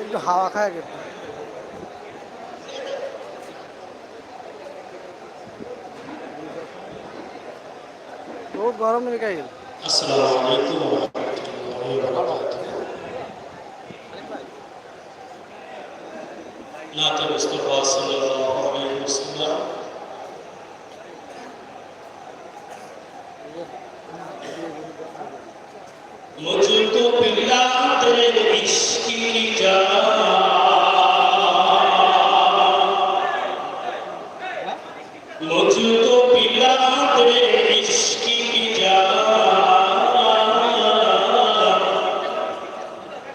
একটু হাওয়া খায় কিন্তু বহুত গরম নেমে গেল نعت المصطفى صلى الله عليه وسلم مجھ کو پلا تیرے عشق کی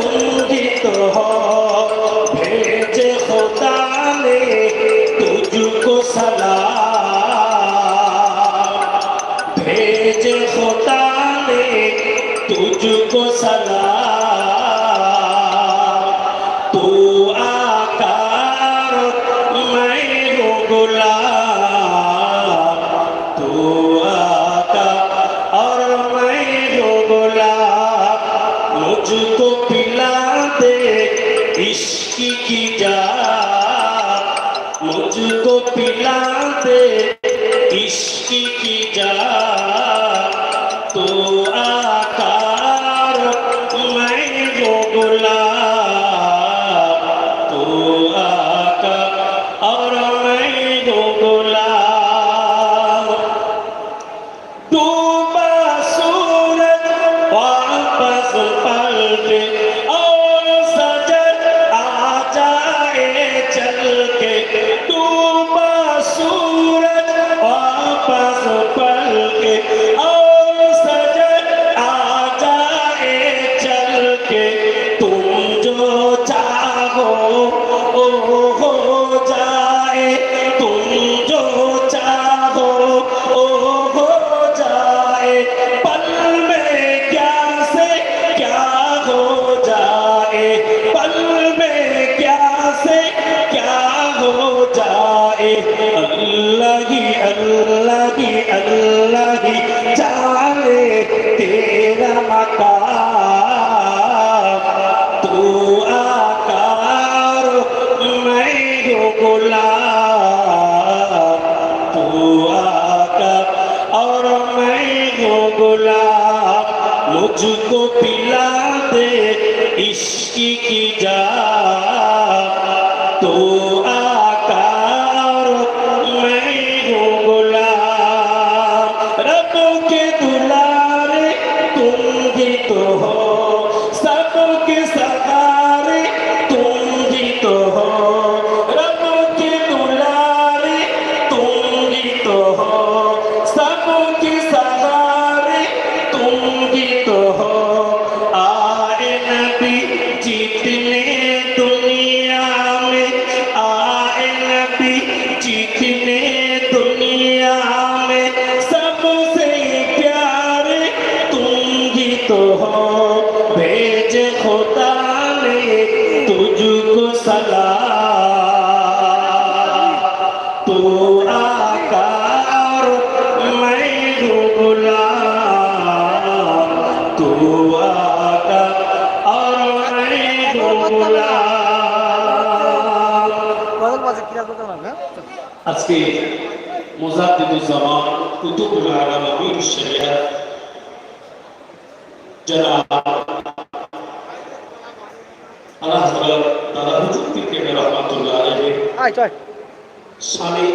কুঞ্জিত হেজে খোদালে তুজুকো সালা হেজে খোদালে তুজুকো সালা इश्क की जा मुझको पिला दे इश्क की जा तो आकार मैं जो गुला तो आकार और मैं जो गुला डूबा सूरज वापस पलटे नहीं जाने तेरा मकाम तू आकार मैं हूँ गुलाम तू आकार और मैं हूँ गुलाम मुझको पिला दे इश्क की जा खुदा ने तुझको सलाम तू आकार मैं हूँ गुलाम तू आकार और मैं हूँ गुलाम গজল বাজে কি আসবে না হ্যাঁ আজকে মুজাদ্দিদুজ্জামান কুতুবুল আলম আমির শরিয়া জনাব আল্লাহ তাআলা তারা হুজুর থেকে রহমাতুল্লাহ আলাইহি। স্বামী